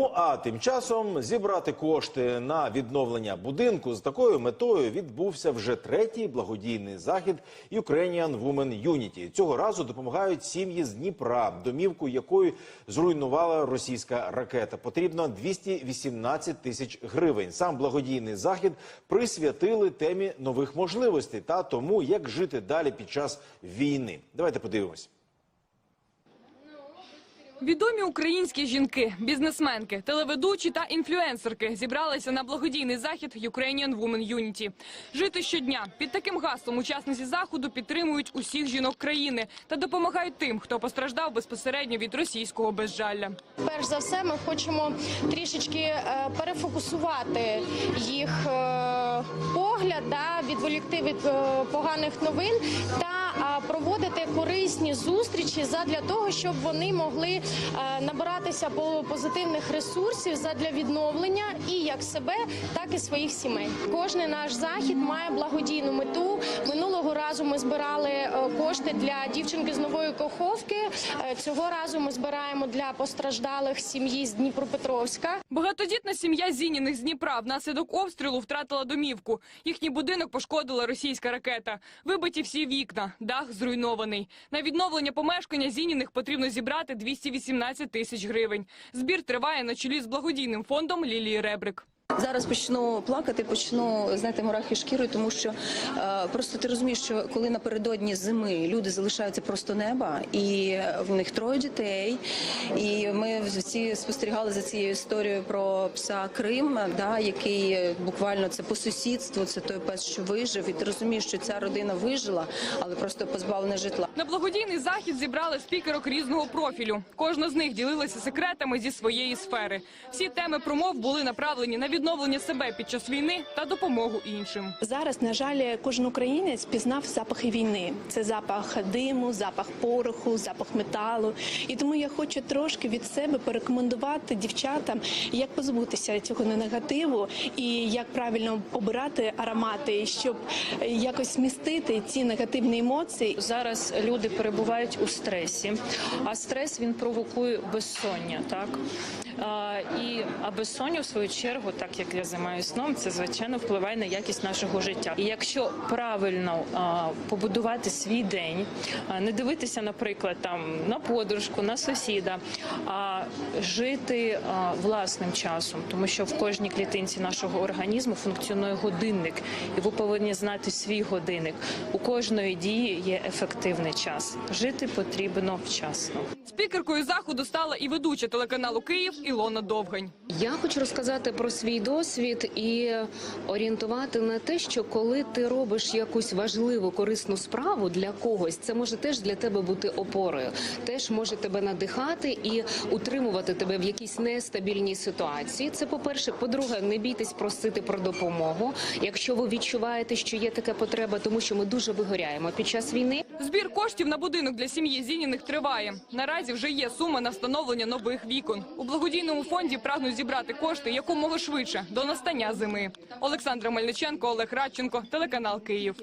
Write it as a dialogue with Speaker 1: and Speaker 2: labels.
Speaker 1: Ну а тим часом зібрати кошти на відновлення будинку з такою метою відбувся вже третій благодійний захід Ukrainian Women Unity. Цього разу допомагають сім'ї з Дніпра, домівку якої зруйнувала російська ракета. Потрібно 218 тисяч гривень. Сам благодійний захід присвятили темі нових можливостей та тому, як жити далі під час війни. Давайте подивимось.
Speaker 2: Відомі українські жінки, бізнесменки, телеведучі та інфлюенсерки зібралися на благодійний захід Ukrainian Women Unity. Жити щодня під таким гаслом учасниці заходу підтримують усіх жінок країни та допомагають тим, хто постраждав безпосередньо від російського безжалля.
Speaker 3: Перш за все, ми хочемо трішечки е, перефокусувати їх е, погляд, да, відволікти від е, поганих новин та проводити корисні зустрічі задля того, щоб вони могли е, набиратися по- позитивних ресурсів задля відновлення і як себе, так і своїх сімей. Кожний наш захід має благодійну мету. Минулого разу ми збирали е, кошти для дівчинки з нової Коховки. Е, Цього разу ми збираємо для постраждалих сім'ї з Дніпропетровська.
Speaker 2: Багатодітна сім'я Зініних з Дніпра внаслідок обстрілу втратила домівку. Їхній будинок пошкодила російська ракета. Вибиті всі вікна, дах зруйнований. На відновлення помешкання Зініних потрібно зібрати 218 тисяч гривень. Збір триває на чолі з благодійним фондом Лілії Ребрик.
Speaker 4: Зараз почну плакати, почну знаєте, мурахи шкірою, тому що е, просто ти розумієш, що коли напередодні зими люди залишаються просто неба, і в них троє дітей. І ми всі спостерігали за цією історією про пса Крим, да, який буквально це по сусідству, це той пес, що вижив. І ти розумієш, що ця родина вижила, але просто позбавлена житла.
Speaker 2: На благодійний захід зібрали спікерок різного профілю. Кожна з них ділилася секретами зі своєї сфери. Всі теми промов були направлені на відновлення себе під час війни та допомогу іншим.
Speaker 5: Зараз, на жаль, кожен українець пізнав запахи війни. Це запах диму, запах пороху, запах металу. І тому я хочу трошки від себе порекомендувати дівчатам, як позбутися цього негативу і як правильно обирати аромати, щоб якось змістити ці негативні емоції.
Speaker 6: Зараз люди перебувають у стресі, а стрес він провокує безсоння, так а, безсоння, в свою чергу, так як я займаюся сном, це звичайно впливає на якість нашого життя. І якщо правильно а, побудувати свій день, а, не дивитися, наприклад, там на подружку, на сусіда, а жити а, власним часом, тому що в кожній клітинці нашого організму функціонує годинник, і ви повинні знати свій годинник. У кожної дії є ефективний час. Жити потрібно вчасно.
Speaker 2: Спікеркою заходу стала і ведуча телеканалу Київ Ілона Довгань.
Speaker 7: Я хочу розказати про свій досвід і орієнтувати на те, що коли ти робиш якусь важливу корисну справу для когось, це може теж для тебе бути опорою, теж може тебе надихати і утримувати тебе в якійсь нестабільній ситуації. Це по перше. По-друге, не бійтесь просити про допомогу, якщо ви відчуваєте, що є така потреба, тому що ми дуже вигоряємо під час війни.
Speaker 2: Збір коштів на будинок для сім'ї Зініних триває. Наразі вже є сума на встановлення нових вікон. У благодійному фонді прагнуть зібрати кошти якомога швидше до настання зими. Олександра Мельниченко, Олег Радченко, телеканал Київ.